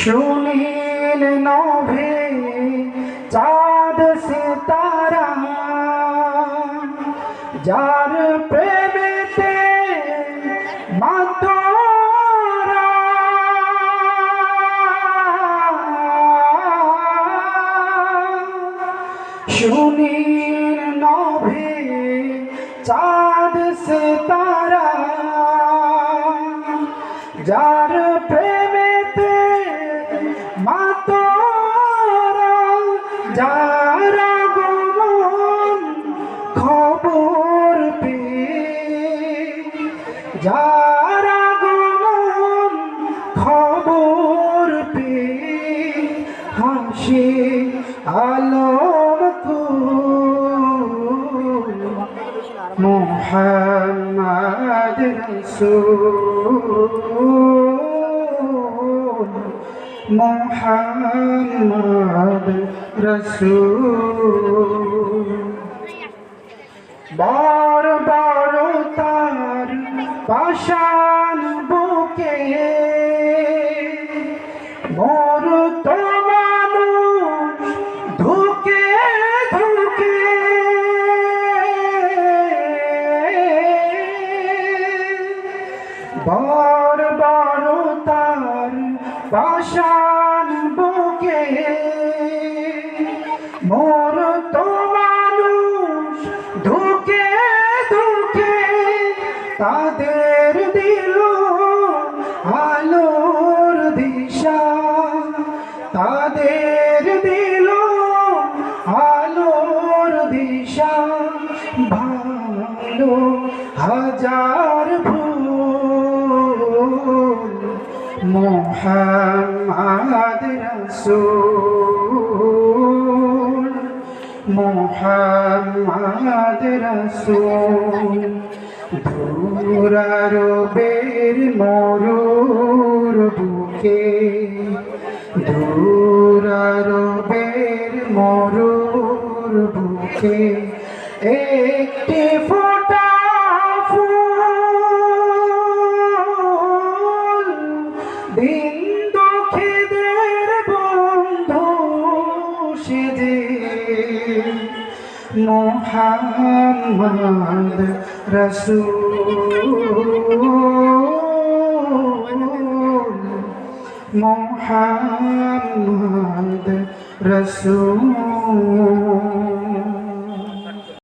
সুনীল নভে চাঁদ সিতারা। যার প্রেমেতে মাতরা। সুনীল নভে চাঁদ সিতারা। যার প্রেমেতে যার আগমন খবর পেয়ে হাসি আলম মোহাম্মদ রসুল মোহাম্মদ রসুল। পাশান বুকে। মোর তো ধুকে ধুকে। বর বড় তার পাশান বুকে। মোর তো ধুকে তাদের দিল আলোর দিশা। তাদের দিল আলোর দিশা। ভালো হাজার ভুল মোহাম্মদ রসুল। মোহাম্মদ রসুল। ধুরারবের মরুর বুকে ধুরারবের মরুর বুকে একটি মোহাম্মদ রসুল। মোহাম্মদ রসুল।